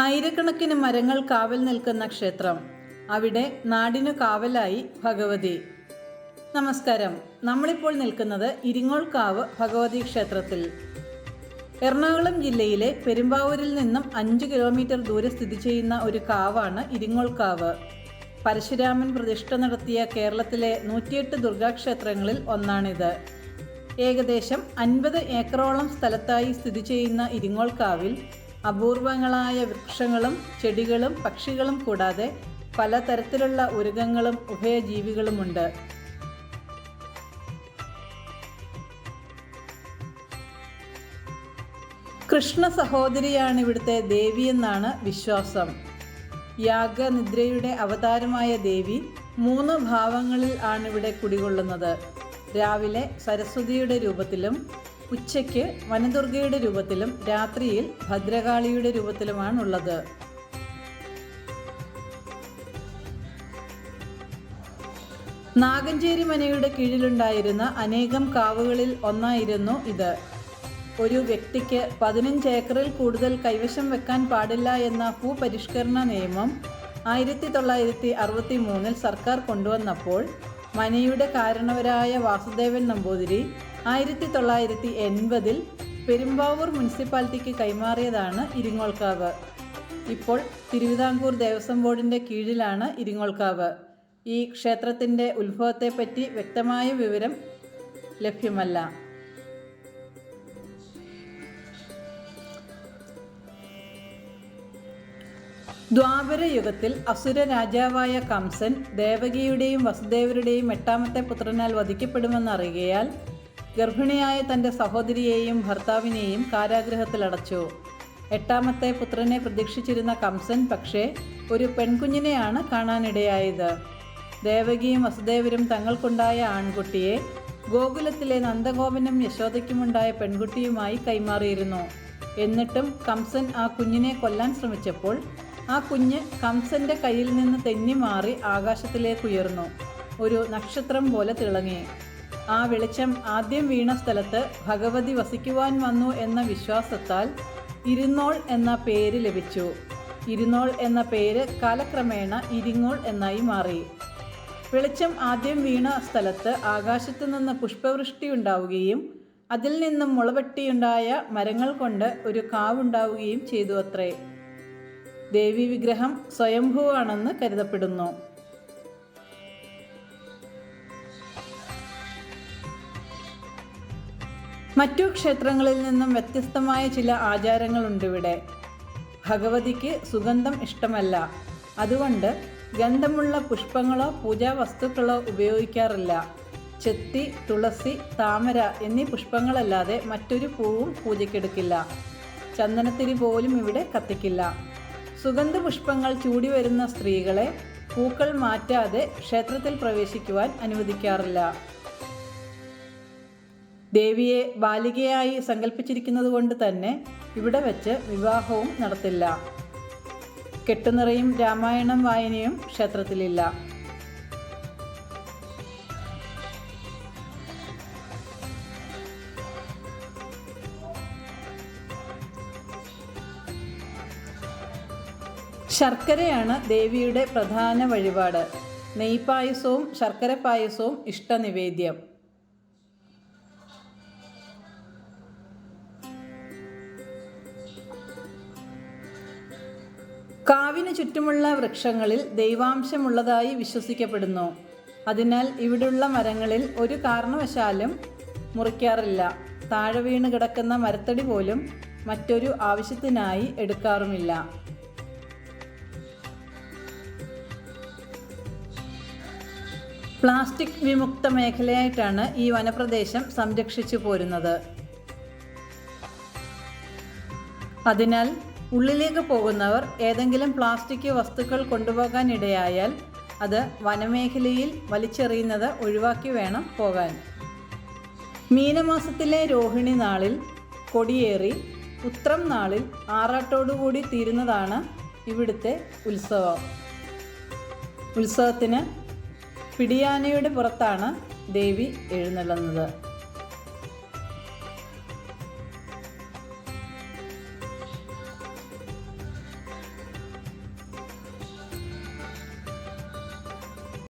ആയിരക്കണക്കിന് മരങ്ങൾ കാവൽ നിൽക്കുന്ന ക്ഷേത്രം. അവിടെ നാടിനു കാവലായി ഭഗവതി. നമസ്കാരം. നമ്മളിപ്പോൾ നിൽക്കുന്നത് ഇരിങ്ങോൾക്കാവ് ഭഗവതി ക്ഷേത്രത്തിൽ. എറണാകുളം ജില്ലയിലെ പെരുമ്പാവൂരിൽ നിന്നും അഞ്ച് കിലോമീറ്റർ ദൂരെ സ്ഥിതി ചെയ്യുന്ന ഒരു കാവാണ് ഇരിങ്ങോൾക്കാവ്. പരശുരാമൻ പ്രതിഷ്ഠ നടത്തിയ കേരളത്തിലെ നൂറ്റിയെട്ട് ദുർഗാക്ഷേത്രങ്ങളിൽ ഒന്നാണിത്. ഏകദേശം അൻപത് ഏക്കറോളം സ്ഥലത്തായി സ്ഥിതി ചെയ്യുന്ന ഇരിങ്ങോൾക്കാവിൽ അപൂർവങ്ങളായ വൃക്ഷങ്ങളും ചെടികളും പക്ഷികളും കൂടാതെ പലതരത്തിലുള്ള ഉരുകങ്ങളും ഉഭയജീവികളുമുണ്ട്. കൃഷ്ണ സഹോദരിയാണ് ഇവിടുത്തെ ദേവിയെന്നാണ് വിശ്വാസം. യാഗനിദ്രയുടെ അവതാരമായ ദേവി മൂന്ന് ഭാവങ്ങളിൽ ആണ് ഇവിടെ കുടികൊള്ളുന്നത്. രാവിലെ സരസ്വതിയുടെ രൂപത്തിലും ഉച്ചയ്ക്ക് വനദുർഗയുടെ രൂപത്തിലും രാത്രിയിൽ ഭദ്രകാളിയുടെ രൂപത്തിലുമാണുള്ളത്. നാഗഞ്ചേരി മനയുടെ കീഴിലുണ്ടായിരുന്ന അനേകം കാവുകളിൽ ഒന്നായിരുന്നു ഇത്. ഒരു വ്യക്തിക്ക് പതിനഞ്ച് ഏക്കറിൽ കൂടുതൽ കൈവശം വെക്കാൻ പാടില്ല എന്ന ഭൂപരിഷ്കരണ നിയമം ആയിരത്തി തൊള്ളായിരത്തി അറുപത്തി മൂന്നിൽ സർക്കാർ കൊണ്ടുവന്നപ്പോൾ മനയുടെ കാരണവരായ വാസുദേവൻ നമ്പൂതിരി ആയിരത്തി തൊള്ളായിരത്തി എൺപതിൽ പെരുമ്പാവൂർ മുനിസിപ്പാലിറ്റിക്ക് കൈമാറിയതാണ് ഇരിങ്ങോൾക്കാവ്. ഇപ്പോൾ തിരുവിതാംകൂർ ദേവസ്വം ബോർഡിന്റെ കീഴിലാണ് ഇരിങ്ങോൾക്കാവ്. ഈ ക്ഷേത്രത്തിന്റെ ഉത്ഭവത്തെപ്പറ്റി വ്യക്തമായ വിവരം ലഭ്യമല്ല. ദ്വാപര യുഗത്തിൽ അസുര രാജാവായ കംസൻ ദേവകിയുടെയും വസുദേവരുടെയും എട്ടാമത്തെ പുത്രനാൽ വധിക്കപ്പെടുമെന്നറിയുകയാൽ ഗർഭിണിയായ തന്റെ സഹോദരിയെയും ഭർത്താവിനെയും കാരാഗ്രഹത്തിലടച്ചു. എട്ടാമത്തെ പുത്രനെ പ്രതീക്ഷിച്ചിരുന്ന കംസൻ പക്ഷേ ഒരു പെൺകുഞ്ഞിനെയാണ് കാണാനിടയായത്. ദേവകിയും വസുദേവരും തങ്ങൾക്കുണ്ടായ ആൺകുട്ടിയെ ഗോകുലത്തിലെ നന്ദഗോപനും യശോദയ്ക്കുമുണ്ടായ പെൺകുട്ടിയുമായി കൈമാറിയിരുന്നു. എന്നിട്ടും കംസൻ ആ കുഞ്ഞിനെ കൊല്ലാൻ ശ്രമിച്ചപ്പോൾ ആ കുഞ്ഞ് കംസന്റെ കയ്യിൽ നിന്ന് തെന്നി മാറി ആകാശത്തിലേക്ക് ഉയർന്നു. ഒരു നക്ഷത്രം പോലെ തിളങ്ങി. ആ വെളിച്ചം ആദ്യം വീണ സ്ഥലത്ത് ഭഗവതി വസിക്കുവാൻ വന്നു എന്ന വിശ്വാസത്താൽ ഇരുന്നോൾ എന്ന പേര് ലഭിച്ചു. ഇരുന്നോൾ എന്ന പേര് കാലക്രമേണ ഇരിങ്ങോൾ എന്നായി മാറി. വെളിച്ചം ആദ്യം വീണ സ്ഥലത്ത് ആകാശത്തു നിന്ന് പുഷ്പവൃഷ്ടി ഉണ്ടാവുകയും അതിൽ നിന്നും മുളവെട്ടിയുണ്ടായ മരങ്ങൾ കൊണ്ട് ഒരു കാവുണ്ടാവുകയും ചെയ്തു അത്രേ. ദേവി വിഗ്രഹം സ്വയംഭൂവാണെന്ന് കരുതപ്പെടുന്നു. മറ്റു ക്ഷേത്രങ്ങളിൽ നിന്നും വ്യത്യസ്തമായ ചില ആചാരങ്ങളുണ്ട് ഇവിടെ ഭഗവതിക്ക് സുഗന്ധം ഇഷ്ടമല്ല. അതുകൊണ്ട് ഗന്ധമുള്ള പുഷ്പങ്ങളോ പൂജാ വസ്തുക്കളോ ഉപയോഗിക്കാറില്ല. ചെത്തി തുളസി താമര എന്നീ പുഷ്പങ്ങളല്ലാതെ മറ്റൊരു പൂവും പൂജയ്ക്കെടുക്കില്ല. ചന്ദനത്തിരി പോലും ഇവിടെ കത്തിക്കില്ല. സുഗന്ധ പുഷ്പങ്ങൾ ചൂടി വരുന്ന സ്ത്രീകളെ പൂക്കൾ മാറ്റാതെ ക്ഷേത്രത്തിൽ പ്രവേശിക്കുവാൻ അനുവദിക്കാറില്ല. ദേവിയെ ബാലികയായി സങ്കല്പിച്ചിരിക്കുന്നത് കൊണ്ട് തന്നെ ഇവിടെ വെച്ച് വിവാഹവും നടത്തില്ല. കെട്ടുനിറയും രാമായണം വായനയും ക്ഷേത്രത്തിലില്ല. ശർക്കരയാണ് ദേവിയുടെ പ്രധാന വഴിപാട്. നെയ്പായസവും ശർക്കര പായസവും ഇഷ്ടനിവേദ്യം. കാവിന് ചുറ്റുമുള്ള വൃക്ഷങ്ങളിൽ ദൈവാംശമുള്ളതായി വിശ്വസിക്കപ്പെടുന്നു. അതിനാൽ ഇവിടുള്ള മരങ്ങളിൽ ഒരു കാരണവശാലും മുറിക്കാറില്ല. താഴെ വീണ് കിടക്കുന്ന മരത്തടി പോലും മറ്റൊരു ആവശ്യത്തിനായി എടുക്കാറുമില്ല. പ്ലാസ്റ്റിക് വിമുക്ത മേഖലയായിട്ടാണ് ഈ വനപ്രദേശം സംരക്ഷിച്ചു പോരുന്നത്. അതിനാൽ ഉള്ളിലേക്ക് പോകുന്നവർ ഏതെങ്കിലും പ്ലാസ്റ്റിക് വസ്തുക്കൾ കൊണ്ടുപോകാൻ ഇടയായാൽ അത് വനമേഖലയിൽ വലിച്ചെറിയുന്നത് ഒഴിവാക്കി വേണം പോകാൻ. മീനമാസത്തിലെ രോഹിണി നാളിൽ കൊടിയേറി ഉത്രം നാളിൽ ആറാട്ടോടുകൂടി തീരുന്നതാണ് ഇവിടുത്തെ ഉത്സവം. ഉത്സവത്തിന് പിടിയാനയുടെ പുറത്താണ് ദേവി എഴുന്നള്ളുന്നത്.